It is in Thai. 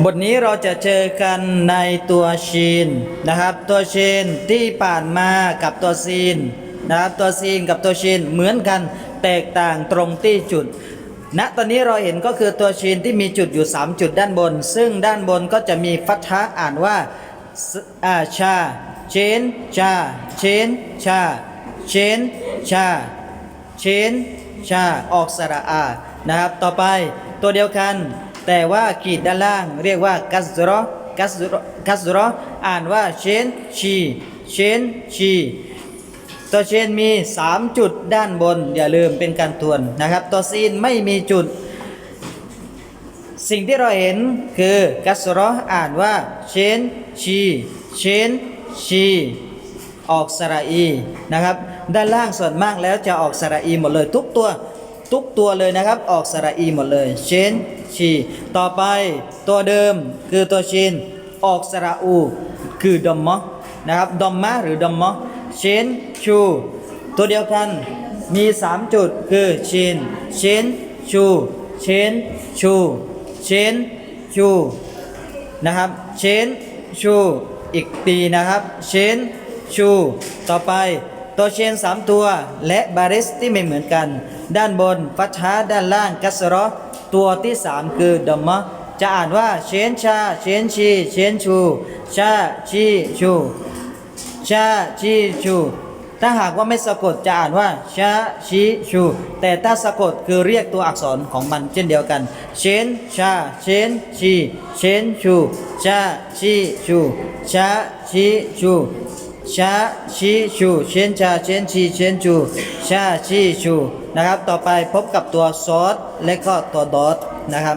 บทนี้เราจะเจอกันในตัวชีนนะครับ ตัวชีนที่ผ่านมากับตัวซีนนะครับตัวซีนกับตัวชีนเหมือนกันแตกต่างตรงที่จุดณตอนนี้เราเห็นก็คือตัวชีนที่มีจุดอยู่ 3 จุดด้านบน ซึ่งด้านบนก็จะมีฟัทะอ่านว่าอาชาเชนชาเชนชาเชนชาเชนชาออกสระอานะครับ ต่อไปตัวเดียวกัน แต่ว่าขีดด้านล่างเรียกว่ากัสรอกัสรอกัสรออ่านว่าเชนชีเชนชีตัวเชนมี 3 จุดด้านบน อย่าลืมเป็นการทวนนะครับ ตัวซีนไม่มีจุด สิ่งที่เราเห็นคือกัสรออ่านว่าเชนชีเชนชีออกสระอีนะครับ ด้านล่างส่วนมากแล้วจะออกสระอีหมดเลยทุกตัว ทุกตัวเลยนะครับ ออกสระอีหมดเลยเชนชีต่อไปตัวเดิมคือตัวชินออกสระอู คือดอมมะนะครับดอมมะหรือดอมมะเชนชู ตัวเดียวกันมี 3 จุดคือชินเชนชูเชนชูเชนชูนะครับเชนชูอีกปีนะครับเชนชูต่อไป ตัวเชน 3 ตัว และบาริสที่ไม่เหมือนกัน ด้านบนฟัชาด้านล่างกัสรอตัวที่ 3 คือดอมมะจะอ่านว่าเชนชา เชนชี เชนชู ชาชีชูชาชีชูถ้าหากว่าไม่สะกดจะอ่านว่าชาชีชู แต่ถ้าสะกดคือเรียกตัวอักษรของมันเช่นเดียวกัน เชนชา เชนชีเชนชูชาชีชูชาชีชู ชาชีชูเชนชาเชนชีเชนชูชาชีชูนะครับ ต่อไปพบกับตัวซอสและก็ตัวดอทนะครับ